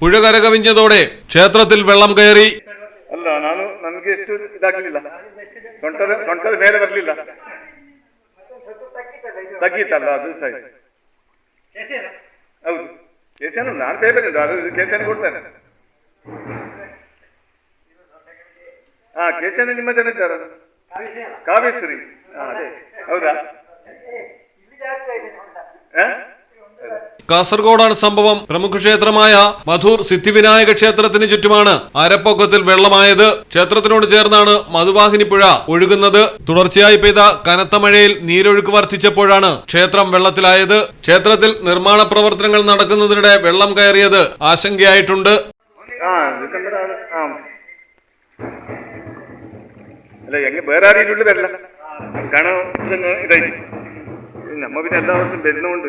പുഴ കരകവിഞ്ഞതോടെ ക്ഷേത്രത്തിൽ വെള്ളം കയറി. അല്ല ನಿಮ್ಮ ಜನ ಕಾವ್ಯಶ್ರೀ ಹೌದಾ കാസർഗോഡാണ് സംഭവം. പ്രമുഖ ക്ഷേത്രമായ മധൂർ സിദ്ധിവിനായക ക്ഷേത്രത്തിന് ചുറ്റുമാണ് അരപ്പൊക്കത്തിൽ വെള്ളമായത്. ക്ഷേത്രത്തിനോട് ചേർന്നാണ് മധുവാഹിനി പുഴ ഒഴുകുന്നത്. തുടർച്ചയായി പെയ്ത കനത്ത മഴയിൽ നീരൊഴുക്ക് വർദ്ധിച്ചപ്പോഴാണ് ക്ഷേത്രം വെള്ളത്തിലായത്. ക്ഷേത്രത്തിൽ നിർമ്മാണ പ്രവർത്തനങ്ങൾ നടക്കുന്നതിനിടെ വെള്ളം കയറിയത് ആശങ്കയായിട്ടുണ്ട്. നമ്മ പിന്നെ എല്ലാ ദിവസവും വരുന്നോണ്ട്.